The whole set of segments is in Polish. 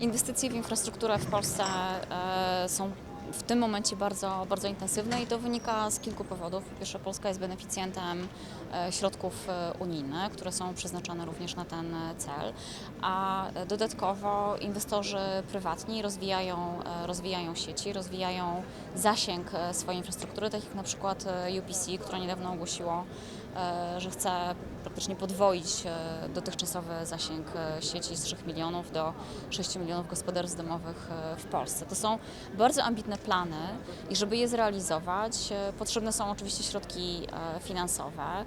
Inwestycje w infrastrukturę w Polsce e, są w tym momencie bardzo, bardzo intensywne i to wynika z kilku powodów. Po pierwsze, Polska jest beneficjentem e, środków e, unijnych, które są przeznaczone również na ten cel, a dodatkowo inwestorzy prywatni rozwijają, rozwijają sieci, rozwijają zasięg swojej infrastruktury, tak jak na przykład UPC, które niedawno ogłosiło, że chce praktycznie podwoić e, dotychczasowy zasięg e, sieci z 3 milionów do 6 milionów gospodarstw domowych e, w Polsce. To są bardzo ambitne plany i żeby je zrealizować, e, potrzebne są oczywiście środki e, finansowe. E,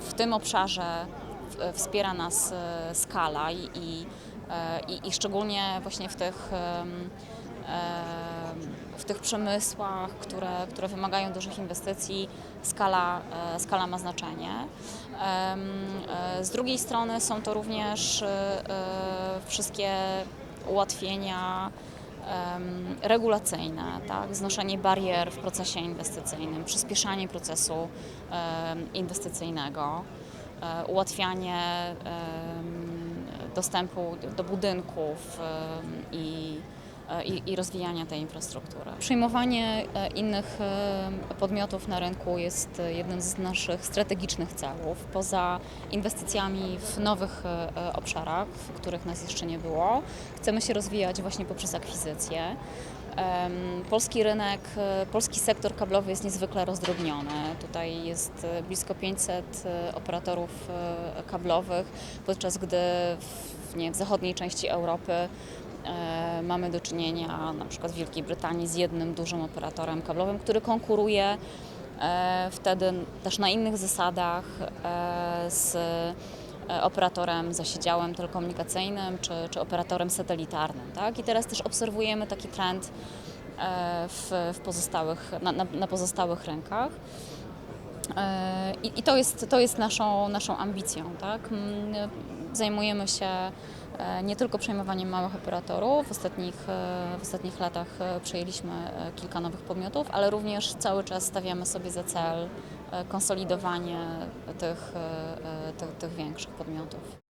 W tym obszarze wspiera nas e, skala i, i, e, i, szczególnie właśnie w tych w tych przemysłach, które, które wymagają dużych inwestycji, skala, e, skala ma znaczenie. E, Z drugiej strony są to również e, wszystkie ułatwienia regulacyjne, tak? znoszenie barier w procesie inwestycyjnym, przyspieszanie procesu inwestycyjnego, ułatwianie dostępu do budynków i i, i rozwijania tej infrastruktury. Przyjmowanie e, innych e, podmiotów na rynku jest e, jednym z naszych strategicznych celów. Poza inwestycjami w nowych obszarach, w których nas jeszcze nie było, chcemy się rozwijać właśnie poprzez akwizycje. Polski rynek, polski sektor kablowy jest niezwykle rozdrobniony. Tutaj jest blisko 500 e, operatorów kablowych, podczas gdy w, nie, w zachodniej części Europy Mamy do czynienia na przykład w Wielkiej Brytanii z jednym dużym operatorem kablowym, który konkuruje e, wtedy też na innych zasadach e, z e, operatorem zasiedziałem telekomunikacyjnym czy, czy operatorem satelitarnym. Tak? I teraz też obserwujemy taki trend e, w, w pozostałych, na, na, na pozostałych rynkach. E, I, i to jest, to jest naszą, naszą ambicją. Tak? Zajmujemy się e, nie tylko przejmowaniem małych operatorów. W ostatnich, e, w ostatnich latach e, przejęliśmy kilka nowych podmiotów, ale również cały czas stawiamy sobie za cel konsolidowanie tych, tych, tych większych podmiotów.